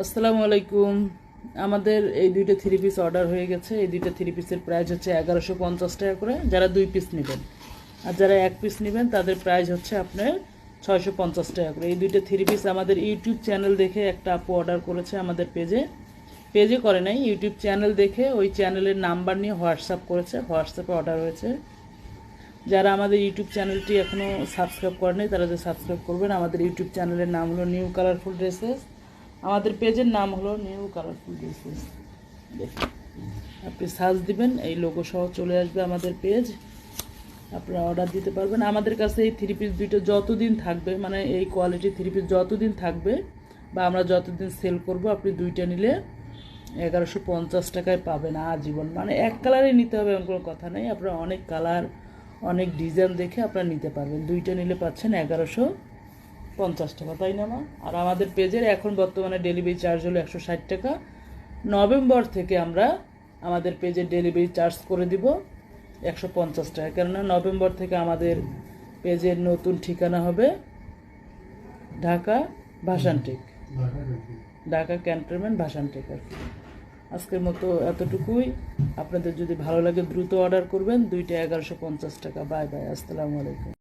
আসসালামু আলাইকুম। আমাদের এই দুইটা থ্রি পিস অর্ডার হয়ে গেছে। এই দুইটা থ্রি পিসের প্রাইস হচ্ছে এগারোশো পঞ্চাশ টাকা করে। যারা দুই পিস নেবেন। আর যারা এক পিস নেবেন, তাদের প্রাইস হচ্ছে আপনার ছয়শো পঞ্চাশ টাকা করে। এই দুইটা থ্রি পিস আমাদের ইউটিউব চ্যানেল দেখে একটা আপু অর্ডার করেছে আমাদের পেজে পেজে করে নাই ইউটিউব চ্যানেল দেখে ওই চ্যানেলের নাম্বার নিয়ে হোয়াটসঅ্যাপ করেছে। হোয়াটসঅ্যাপে অর্ডার হয়েছে। যারা আমাদের ইউটিউব চ্যানেলটি এখনও সাবস্ক্রাইব করেনি তারা যে সাবস্ক্রাইব করবেন, আমাদের ইউটিউব চ্যানেলের নাম হলো নিউ কালারফুল ড্রেসেস আমাদের পেজের নাম হলো নিউ কালারফুল ড্রেসেস। দেখুন। আপনি সার্চ দিবেন, এই লোগো সহ চলে আসবে আমাদের পেজ। আপনারা অর্ডার দিতে পারবেন। আমাদের কাছে এই থ্রি পিস দুইটা যতদিন থাকবে মানে এই কোয়ালিটি থ্রি পিস যতদিন থাকবে বা আমরা যতদিন সেল করব, আপনি দুইটা নিলে এগারোশো পঞ্চাশ টাকায় পাবেন আজীবন। মানে এক কালারে নিতে হবে, এমন কোনো কথা নেই। আপনারা অনেক কালার অনেক ডিজাইন দেখে আপনারা নিতে পারবেন। দুইটা নিলে পাচ্ছেন এগারোশো পঞ্চাশ টাকা, তাই না, মা? আর আমাদের পেজের এখন বর্তমানে ডেলিভারি চার্জ হলো একশো ষাট টাকা। নভেম্বর থেকে আমরা আমাদের পেজের ডেলিভারি চার্জ করে দিব একশো পঞ্চাশ টাকা। কেননা নভেম্বর থেকে আমাদের পেজের নতুন ঠিকানা হবে ঢাকা ভাসানটেক ঢাকা ক্যান্টনমেন্ট ভাসানটেক আর কি। আজকের মতো এতটুকুই। আপনাদের যদি ভালো লাগে, দ্রুত অর্ডার করবেন। দুইটা এগারোশো পঞ্চাশ টাকা। Bye bye. আসসালামু আলাইকুম।